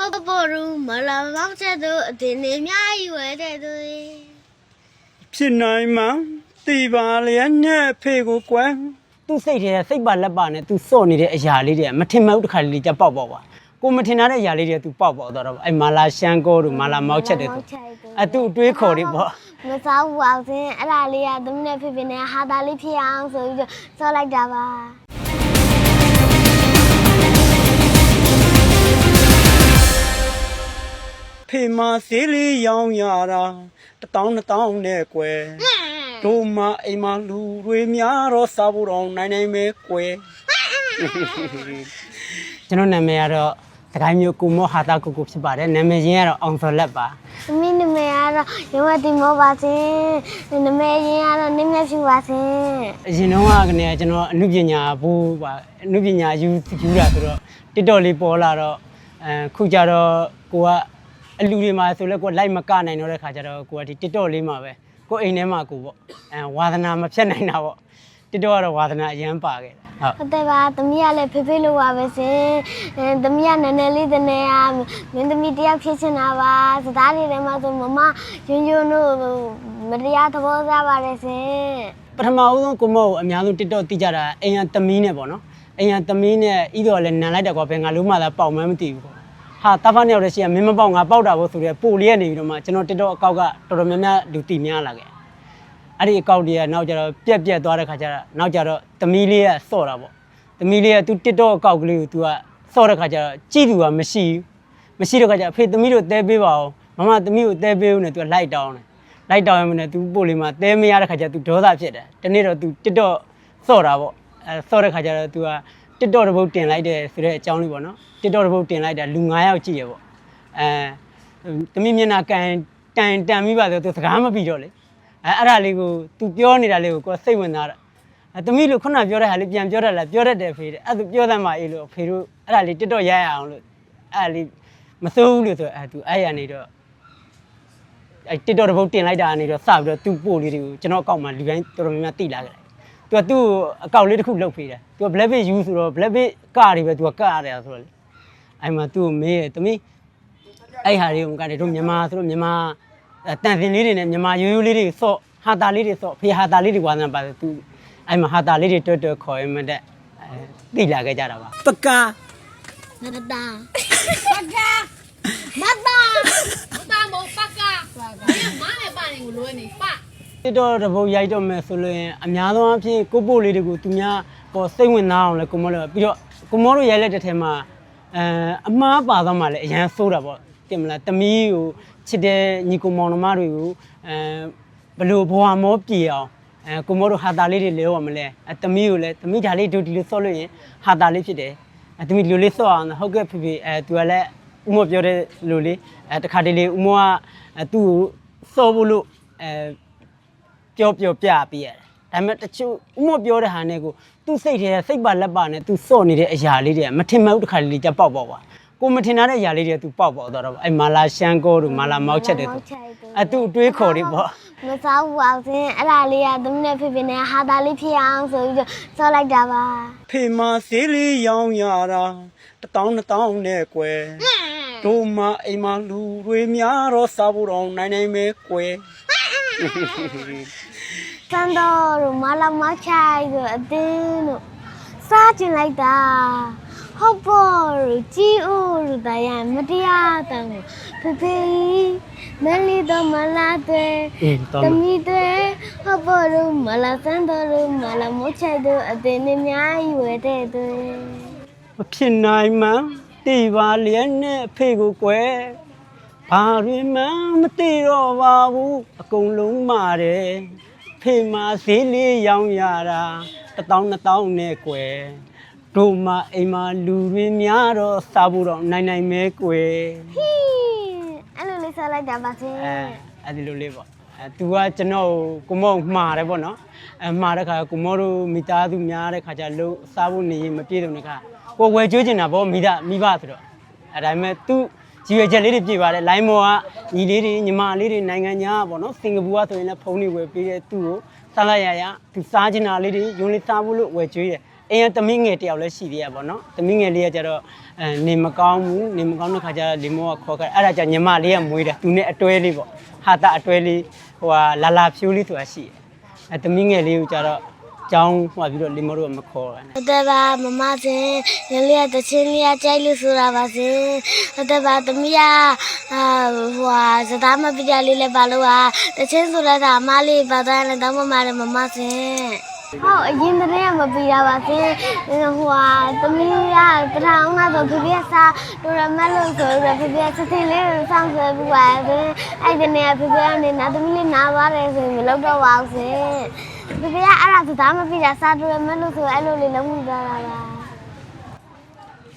ဟုတ်ပေါ်ရူမလာမောက်ချက်တို့အတင်းနေအများကြီးဝဲတဲ့သူဖြစ်နိုင်မှတိပါလျက်နဲ့အဖေကိုကွယ်သူ့စိတ်ထဲစိတ်ပါလက်ပါနဲ့သူစော့နေတဲ့အရာလေးတွေကမထင်မှတ်တစ်ခါလေးကြပေါက်ပေါက်ပါကိုမထင်ထားတဲ့အရာလေးတွေကသူပေါက်ပေါက်တော့တော့အဲ့မာလာရှန်ကိုတို့မာလာမောက်ချက်တွေသူအတူအတွေးခေါ်တွေပေါ့မစားဘူးအောင်စင်အဲ့ဒါလေးကသမီးနဲ့ဖေဖေနဲ့ဟာတာလေးဖြစ်အောင်ဆိုပြီးတော့စောလိုက်တာပါ ဖေမသေးလေးရောင်းရတာတစ်တောင်းနှစ်တောင်းနဲ့ကွယ်တို့မအိမ်မလူတွေများတော့စားဖို့တော့နိုင်နိုင်ပဲကွယ်ကျွန်တော်နာမည်ကတော့တခိုင်းမျိုးကိုမောဟာတာကိုကိုဖြစ်ပါတယ်နာမည်ရင်းကတော့အောင်စော်လက်ပါသမီးနာမည်ကတော့ရုံးဝတီမောပါစင်နာမည်ရင်းကတော့နင်းမြတ်ဖြူပါစင်အရင်တော့ကနေကျွန်တော်အနုပညာဘူပါအနုပညာယူယူတာဆိုတော့တစ်တော်လေးပေါ်လာတော့အဲခုကြတော့ကိုက အလူတွေမှာဆိုလဲကိုလိုက်မကနိုင်တော့တဲ့ခါကျတော့ကိုကဒီတစ်တော်လေးမှာပဲကိုအိမ်ထဲမှာကိုပေါ့အဲဝါသနာမဖြတ်နိုင်တာပေါ့တစ်တော်ကတော့ဝါသနာအရန်ပါခဲ့တယ်ဟုတ်ဟုတ်တယ်ပါသမီးကလည်းဖေဖေလိုပါပဲစင်အဲသမီးကနည်းနည်းလေးတည်းကမင်းသမီးတယောက်ဖြစ်ချင်တာပါစကားတွေထဲမှာဆိုမမယွန်းယွန်းတို့မတရားသဘောစားပါတယ်စင်ပထမဦးဆုံးကိုမောကိုအများဆုံးတစ်တော့တိကြတာအိမ်ရသမီးနဲ့ပေါ့နော်အိမ်ရသမီးနဲ့ဤတော့လည်းနန်လိုက်တယ်ကွာဘယ်ငါလုံးမှသာပေါက်မှန်းမသိဘူးပေါ့ ဟာတာဖာနှစ်ယောက်တည်းရှိရမင်းမပေါက်ငါပေါက်တာပေါ့ဆိုရဲပိုလေးရနေပြီးတော့မှကျွန်တော်တစ်တော့အကောက်ကတော်တော်များများလူတီများလာခဲ့အဲ့ဒီအကောက်တွေကနောက်ကျတော့ပြက်ပြက်သွားတဲ့ခါကျတော့နောက်ကျတော့သမီးလေးကစော့တာပေါ့သမီးလေးက तू တစ်တော့အကောက်ကလေးကို तू ကစော့တဲ့ခါကျတော့ကြည့်သူကမရှိဘူးမရှိတဲ့ခါကျအဖေသမီးတို့တဲပေးပါအောင်မမသမီးကိုတဲပေးဦးနဲ့ तू ကလိုက်တောင်းတယ် လိုက်တောင်းရမနဲ့ तू ပို့လေးမှာတဲမရတဲ့ခါကျ तू ဒေါသဖြစ်တယ်တနေ့တော့ तू တစ်တော့စော့တာပေါ့အဲစော့တဲ့ခါကျတော့ तू က တစ်တော့တစ်ပုတ်တင်လိုက်တယ်ဆိုတဲ့အကြောင်းလေးပေါ့နော်တစ်တော့တစ်ပုတ်တင်လိုက်တာလူ9ယောက်ကြည့်ရပေါ့အဲသမီးမျက်နှာကန်တန်တန်မိပါဆို तू စကားမပြီးတော့လေအဲအဲ့ဒါလေးကို तू ပြောနေတာလေးကိုကိုယ်စိတ်ဝင်စားတာအဲသမီးလို့ခုနပြောတဲ့ဟာလေးပြန်ပြောတတ်လားပြောတတ်တယ်ဖေတဲ့အဲ့ तू ပြောတတ်မှအေးလို့ဖေတို့အဲ့ဒါလေးတစ်တော့ရရအောင်လို့အဲ့ဒါလေးမစိုးဘူးလို့ဆိုအဲ तू အဲ့ရနေတော့ အဲ TikTok တစ်ပုတ်တင်လိုက်တာကနေတော့စပြီးတော့သူ့ပို့လေးတွေကိုကျွန်တော်အကောင့်မှာလူတိုင်းတော်တော်များများတိလာခဲ့တယ်။ သူကသူ့အကောက်လေးတစ်ခုလုပ်ပေးတယ်သူက black bit ယူဆိုတော့ black bit ကတွေပဲသူကကရတယ်ဆိုတော့လေအဲ့မှာသူ့ကိုမေးတယ်တမီးအဲ့ဟာတွေကိုကတယ်တို့မြန်မာဆိုတော့မြန်မာတန်စင်လေးတွေနဲ့မြန်မာရိုးရိုးလေးတွေဆော့ဟာတာလေးတွေဆော့ဖေဟာတာလေးတွေဝါသနာပါတယ်သူအဲ့မှာဟာတာလေးတွေတွတ်တွတ်ခေါ်ရမှတဲ့တိလာခဲ့ကြတာပါပကာနာတာပကာမတာမတာမပကာမမနဲ့ပါနေကိုလွယ်နေပါ တစ်တော့တပုတ်ရိုက်တော့မယ်ဆိုလို့ရင်အများဆုံးအဖြစ်ကိုပို့လေးတွေကိုသူများပေါ်စိတ်ဝင်စားအောင်လဲကိုမောလို့ပြီးတော့ကိုမောတို့ရိုက်လိုက်တဲ့ထဲမှာအဲအမားပါတော့မှလည်းအရန်ဆိုးတာပေါ့တင်မလားတမီးကိုချစ်တဲ့ညီကိုမောင်နှမတွေကိုအဲဘလို့ဘွာမောပြေအောင်အဲကိုမောတို့ဟာတာလေးတွေလဲရမလဲအဲတမီးကိုလည်းတမီးဓာလေးဒုဒီလိုဆော့လို့ရင်ဟာတာလေးဖြစ်တယ်အဲတမီးလိုလေးဆော့အောင်ဟုတ်ကဲ့ဖေဖေအဲသူကလည်းဥမောပြောတဲ့လိုလေးအဲတခါတလေဥမောကအဲသူ့ကိုဆော့ဖို့လို့အဲ ပြောပြောပြပေးရတယ်ဒါပေမဲ့တချို့ဥမပြောတဲ့ဟာနဲ့ကိုသူ့စိတ်ထဲစိတ်ပါလက်ပါနဲ့သူစော့နေတဲ့အရာလေးတွေကမထင်မှတ်ဘူးတစ်ခါလေးကြပေါက်ပေါက်သွားကိုမထင်ထားတဲ့အရာလေးတွေကသူပေါက်ပေါက်သွားတော့အဲ့မာလာရှန်ကိုတို့မာလာမောက်ချက်တွေသူအတူအတွေးခေါ်တွေပေါ့မစားဘူးအောင်စင်အဲ့ဒါလေးကသမီးနဲ့ဖေဖေနဲ့ဟာတာလေးဖြစ်အောင်ဆိုပြီးတော့စောလိုက်တာပါဖေမသေးလေးရောင်းရတာတစ်တောင်းနှစ်တောင်းနဲ့ကွယ်တို့မအိမ်မလူတွေများတော့စားဖို့တော့နိုင်နိုင်ပဲကွယ် စန်တော်တို့မလာမချိုင်တို့အတင်းတို့စားကျင်လိုက်တာဟုတ်ပေါ်တို့ကြီးဦးတို့တရားမတရားတန်ကိုဖေဖေမလီတော့မလာတဲ့အင်းတော့တမီတွေဟုတ်ပေါ်တို့မလာစန်တော်တို့မလာမချိုင်တို့အတင်းနဲ့အများကြီးဝဲတဲ့တွေမဖြစ်နိုင်မှန်းတိပါလျက်နဲ့အဖေကိုကွယ် ဘာတွေမှမသိတော့ပါဘူးအကုန်လုံးမာတယ်ဖေမဈေးလေးရောင်းရတာတစ်တောင်းနှစ်တောင်းနဲ့ကွယ်တို့မအိမ်မှာလူတွေများတော့စားဖို့တော့နိုင်နိုင်မဲကွယ်ဟီးအဲ့လိုလေးစားလိုက်တာပါစင်အဲအဲ့ဒီလိုလေးပေါ့အဲ तू ကကျွန်တော်ကိုကိုမောမှားတယ်ပေါ့နော်အဲမှားတဲ့ခါကိုမောတို့မိသားစုများတဲ့ခါကျလို့စားဖို့နေရင်မပြည့်စုံတဲ့ခါကိုဝယ်ကျွေးချင်တာပေါ့မိသားမိဘဆိုတော့အဲဒါပေမဲ့ तू ကြီးရွယ်ချက်လေးတွေပြည့်ပါတယ်လိုင်းမော်ကညီလေးတွေညီမလေးတွေနိုင်ငံညာကပေါ့နော်စင်ကာပူကဆိုရင်လည်းဖုန်းတွေဝယ်ပေးတဲ့သူ့ကိုစားလိုက်ရရ तू စားချင်တာလေးတွေယွန်းလေးစားဖို့လို့ဝယ်ကျွေးတယ်အိမ်ကသမီးငယ်တယောက်လည်းရှိသေးရပါတော့သမီးငယ်လေးကကျတော့အဲနေမကောင်းဘူးနေမကောင်းတဲ့ခါကျတော့လီမောကခေါ်ခဲ့အဲ့ဒါကျညီမလေးကမွေးတယ်သူနဲ့အတွဲလေးပေါ့ဟာတာအတွဲလေးဟိုဟာလာလာဖြူလေးဆိုတာရှိတယ်အဲသမီးငယ်လေးကိုကျတော့ ကျောင်းဟိုပြီးတော့လီမောတို့ကမခေါ်ဘူးဟုတ်တယ်ပါမမစင်ငလေးကတချင်းလေးကကြိုက်လို့ဆိုတာပါစင်ဟုတ်တယ်ပါသမီးကအာဟိုဟာစသားမပြကြလေးလည်းပါလို့ဟာတချင်းဆိုတဲ့ကအမလေးပါသားနဲ့တောင်းမမလည်းမမစင်ဟုတ်အရင်တည်းကမပြီးတာပါစင်ဟိုဟာသမီးကတထောင်နာဆိုဖေဖေစားတော်ရမလို့ဆိုရဖေဖေစစင်းလေးကိုစောင့်ဆွဲပြီးပါစင်အဲ့ဒီနေ့ဖေဖေကနေနာသမီးလေးနာပါတယ်ဆိုရင်မလုပ်တော့ပါဘူးစင် ဖေဖေကအဲ့ဒါစသားမပြီးတာစားတော်ရမလို့ဆိုအဲ့လိုလေးလုံးမိသွားတာပါ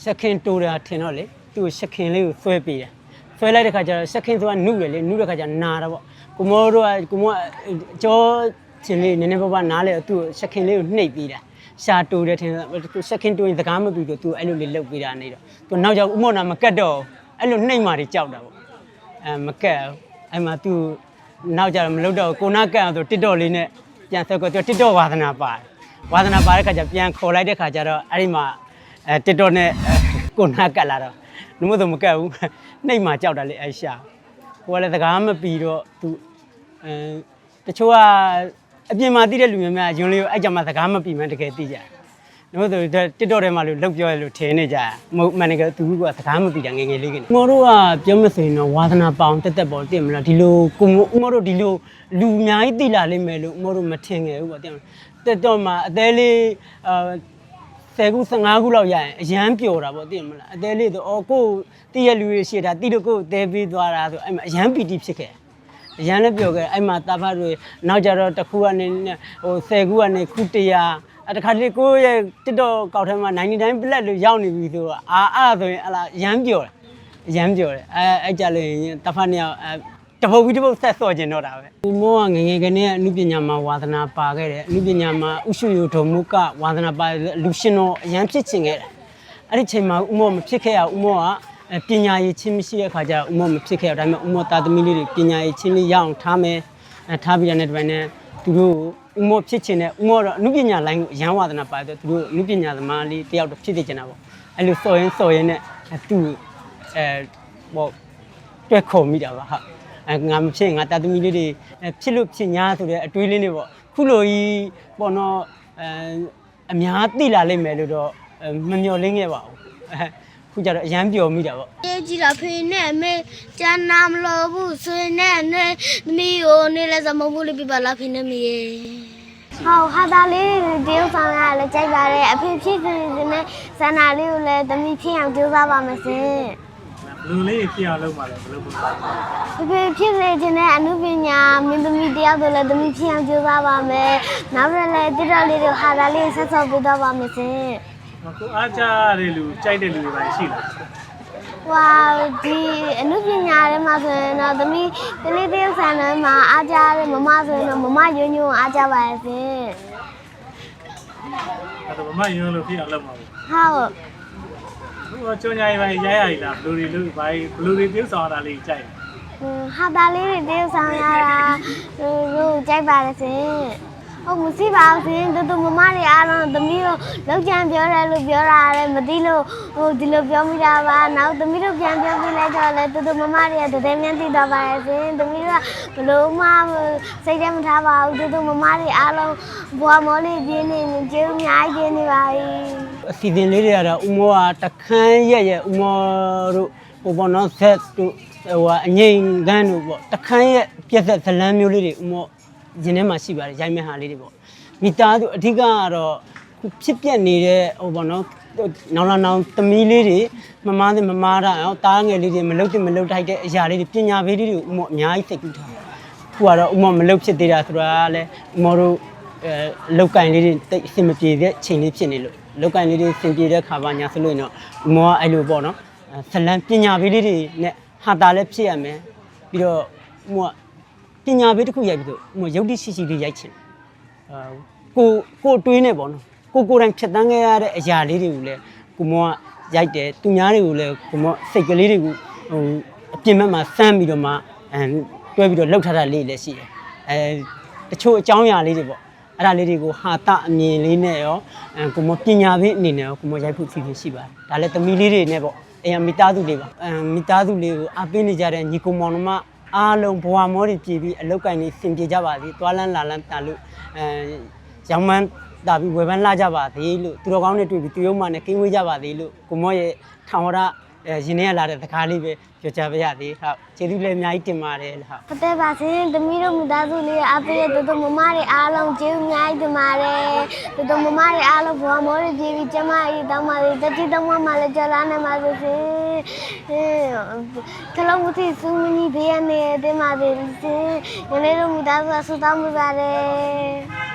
ရှက်ခင်တိုးတာထင်တော့လေသူ့ကိုရှက်ခင်လေးကိုဆွဲပေးတယ်ဆွဲလိုက်တဲ့ခါကျတော့ရှက်ခင်ဆိုတာနှုတ်တယ်လေနှုတ်တဲ့ခါကျနာတာပေါ့ကိုမောတို့ကကိုမောအကျော်ချင်းလေးနည်းနည်းပါးပါးနားလေသူ့ကိုရှက်ခင်လေးကိုနှိပ်ပေးတာရှာတိုးတယ်ထင်တယ်ရှက်ခင်တိုးရင်စကားမပြီးတော့သူအဲ့လိုလေးလှုပ်ပေးတာနေတော့သူနောက်ကျဥမောနာမကတ်တော့အဲ့လိုနှိပ်မာတွေကြောက်တာပေါ့အဲမကတ်အဲ့မှာသူနောက်ကျတော့မလုပ်တော့ကိုနာကတ်အောင်ဆိုတစ်တော့လေးနဲ့ ပြန်ဆက်ကောသူတစ်တော့ဝါသနာပါတယ်ဝါသနာပါတဲ့ခါကျပြန်ခေါ်လိုက်တဲ့ခါကျတော့အဲ့ဒီမှာအဲတစ်တော်နဲ့ကိုနာကတ်လာတော့နမို့တော့မကတ်ဘူးနှိပ်မှကြောက်တာလေအရှာဟိုကလည်းစကားမပီတော့သူအဲတချို့ကအပြင်မှာတိတဲ့လူများများယွန်းလေးကိုအဲ့ကြမှာစကားမပီမှန်းတကယ်သိကြတယ် နမို့ဆိုတစ်တော်ထဲမှာလို့လောက်ပြောရလို့ထင်နေကြမဟုတ်မှန်တကယ်သူကစကားမပီတာငယ်ငယ်လေးကနေမော်တို့ကပြောမစင်တော့ဝါသနာပေါအောင်တက်တက်ပေါ်သိမလားဒီလိုကိုမော်တို့ဒီလိုလူအများကြီးသိလာလိမ့်မယ်လို့မော်တို့မထင်ခဲ့ဘူးပေါ့သိမလားတက်တော့မှအသေးလေးအာ10ခု15ခုလောက်ရရင်အရန်ပျော်တာပေါ့သိမလားအသေးလေးဆိုအော်ကိုယ်တည့်ရလူတွေရှိတာတိတော့ကိုယ်တဲပေးသွားတာဆိုအဲ့မှာအရန်ပီတိဖြစ်ခဲ့အရန်လည်းပျော်ခဲ့အဲ့မှာတာဖတ်တွေနောက်ကြတော့တစ်ခုကနေဟို10ခုကနေခု100 အဲ့တခါတလေကိုယ့်ရဲ့တစ်တော့ကောက်ထဲမှာ99 plat လို့ရောက်နေပြီဆိုတော့အာအဲ့ဒါဆိုရင်အလားအရန်ပျော်တယ်အရန်ပျော်တယ်အဲအဲ့ကြလို့ရင်တာဖတ်နှစ်ယောက်အဲတပုတ်ပြီးတပုတ်ဆက်စော့ကျင်တော့တာပဲဒီမောကငယ်ငယ်ကနေအမှုပညာမှာဝါသနာပါခဲ့တယ်အမှုပညာမှာဥရှုယုထုံမုကဝါသနာပါလူရှင်တော်အရန်ဖြစ်ချင်ခဲ့တယ်အဲ့ဒီချိန်မှာဥမောမဖြစ်ခဲ့ရဥမောကအဲပညာရည်ချင်းမရှိတဲ့ခါကျတော့ဥမောမဖြစ်ခဲ့ရဒါပေမဲ့ဥမောတာသမီလေးတွေပညာရည်ချင်းလေးရအောင်ထားမယ်အဲထားပြီးရတဲ့ဒီပိုင်းနဲ့သူတို့ ဥမောဖြစ်ချင်တဲ့ဥမောတော့အနုပညာလိုင်းကိုအရန်ဝါသနာပါတယ်သူတို့အနုပညာသမားလေးတယောက်တော့ဖြစ်နေကြတာပေါ့အဲ့လိုစော်ရင်စော်ရင်နဲ့အဲသူအဲပေါ့တွက်ခုံမိတာပါဟာအဲငါမဖြစ်ရင်ငါတာသမီလေးတွေအဲဖြစ်လို့ဖြစ်ညာဆိုတဲ့အတွေးလေးတွေပေါ့ခုလိုကြီးပေါ့နော်အဲအများသိလာလိမ့်မယ်လို့တော့အဲမမျှော်လင့်ခဲ့ပါဘူးအဲ ခုကျတော့အရန်ပျော်မိတာပေါ့ရေးကြည့်တာဖေနဲ့အမေကျန်နာမလို့ဘူးဆွေနဲ့နဲ့သမီးကိုနေလဲစမုံဘူးလေးပြပါလားဖေနဲ့မေဟောဟာတာလေးတရုပ်ဆောင်ရလဲကြိုက်ပါတယ်အဖေဖြစ်နေနေဇာနာလေးကိုလည်းသမီးဖြစ်အောင်ကြိုးစားပါမယ်စင်လူလေးဖြစ်အောင်လုပ်မှလည်းမလုပ်ဘူးဖေဖေဖြစ်နေခြင်းနဲ့အမှုပညာမင်းသမီးတယောက်ဆိုလည်းသမီးဖြစ်အောင်ကြိုးစားပါမယ်နောက်ပြီးလည်းတိတော်လေးတွေဟာတာလေးဆက်ဆော့ပေးတော့ပါမယ်စင်။ ကိုအားကြတဲ့လူကြိုက်တဲ့လူတွေပါရှိလားဝါဒီအမှုပညာထဲမှာဆိုရင်တော့သမီးကလေးတယောက်ဆန်ထဲမှာအားကြတဲ့မမဆိုရင်တော့မမယွန်းယွန်းအားကြပါရဲ့စင်။အဲ့တော့မမယွန်းလို့ဖြစ်အောင်လုပ်မှာပေါ့ဟုတ်။သူကကြုံညာရေးပိုင်းရိုက်ရည်လားဘလူတွေလို့ဘာဘလူတွေပြုတ်ဆောင်တာလေးကြိုက်တယ်ဟာတာလေးတွေတယောက်ဆောင်ရတာသူတို့ကြိုက်ပါလေစင် ဟုတ်မရှိပါဘူးရှင်တူတူမမတွေအားလုံးသမီးတို့လောက်ကြံပြောတယ်လို့ပြောတာလည်းမသိလို့ဟိုဒီလိုပြောမိတာပါနောက်သမီးတို့ပြန်ပြောပြလိုက်တော့လည်းတူတူမမတွေကတကယ်မြန်သိတော့ပါရဲ့ရှင်သမီးတို့ကဘလို့မှစိတ်ထဲမထားပါဘူးတူတူမမတွေအားလုံးဘွားမောလေးပြင်းနေကျေးအများကြီးပြင်းနေပါပြီအစီအစဉ်လေးတွေကတော့ဥမောကတခန်းရက်ရက်ဥမောတို့ဟိုပေါ့နော်ဆက်တို့ဟိုကအငိမ်ကန်းတို့ပေါ့တခန်းရက်ပြက်သက်ဇလန်းမျိုးလေးတွေဥမော ရင်ထဲမှာရှိပါတယ်ရိုက်မဲ့ဟာလေးတွေပေါ့မိသားစုအဓိကကတော့ခုဖြစ်ပြက်နေတဲ့ဟိုပေါ့နော်နောင်လာနောင်သမီးလေးတွေမမားတဲ့မမားတာရောတားငယ်လေးတွေမလုတ်တဲ့မလုတ်ထိုက်တဲ့အရာလေးတွေပညာပေးလေးတွေဥမောအများကြီးစိတ်ကူးထားတယ်ခုကတော့ဥမောမလုတ်ဖြစ်သေးတာဆိုတာကလည်းဥမောတို့အဲလောက်ကင်လေးတွေတိတ်အဆင်မပြေတဲ့ချိန်လေးဖြစ်နေလို့လောက်ကင်လေးတွေအဆင်ပြေတဲ့ခါပါညာဆိုလို့ရင်တော့မောကအဲ့လိုပေါ့နော်အဲဇလံပညာပေးလေးတွေနဲ့ဟာတာလည်းဖြစ်ရမယ်ပြီးတော့မောက ပညာပေးတစ်ခုရိုက်ပြီးတော့မောရုပ်တိရှိရှိလေးရိုက်ချင်အဲကိုကိုတွေးနေပေါ့နော်ကိုကိုယ်တိုင်ဖြတ်တန်းခဲ့ရတဲ့အရာလေးတွေကိုလည်းကိုမောကရိုက်တယ်သူများတွေကိုလည်းကိုမောစိတ်ကလေးတွေကိုဟိုအပြင်ဘက်မှာစမ်းပြီးတော့မှအဲတွဲပြီးတော့လှုပ်ထားတာလေးလည်းရှိတယ်အဲတချို့အကြောင်းအရာလေးတွေပေါ့အဲ့ဒါလေးတွေကိုဟာတအမြင်လေးနဲ့ရောအဲကိုမပညာသေးအနေနဲ့ရောကိုမရိုက်ဖို့စီစဉ်ရှိပါတယ်ဒါလည်းသမီးလေးတွေနဲ့ပေါ့အိမ်ကမိသားစုလေးပါအဲမိသားစုလေးကိုအားပေးနေကြတဲ့ညီကိုမောင်နှမ အားလုံးဘဝမောတွေပြည်ပြီးအလောက်ကင်နေစင်ပြေကြပါစေသွားလန်းလာလန်းတာလို့အဲရောင်မန်းတာပြီးဝယ်ပန်းလာကြပါသေးလို့သူတော်ကောင်းတွေတွေ့ပြီးသူရုံမှနဲ့ကင်းဝေးကြပါသေးလို့ကိုမောရဲ့ထောင်ဝရ အဲရင်ထဲကလာတဲ့တကားလေးပဲပြောကြပါရသေးဟုတ်ကျေးဇူးလည်းအများကြီးတင်ပါတယ်လို့ဟုတ်ဖတဲ့ပါစင်သမီးတို့မိသားစုလေးအပေးရတူတူမမတွေအားလုံးကျေးဇူးအများကြီးတင်ပါတယ်တူတူမမတွေအားလုံးဘဝမောတွေပြေပြီးကျမကြီးတောင်းပါလေတတိတောင်းမှလည်းကြလာနေပါစေရှင်အဲခလုံးမသိစူးမကြီးဘေးရနေတင်ပါစေရှင်ညီလေးတို့မိသားစုဆူတောင်းမှုပါတယ်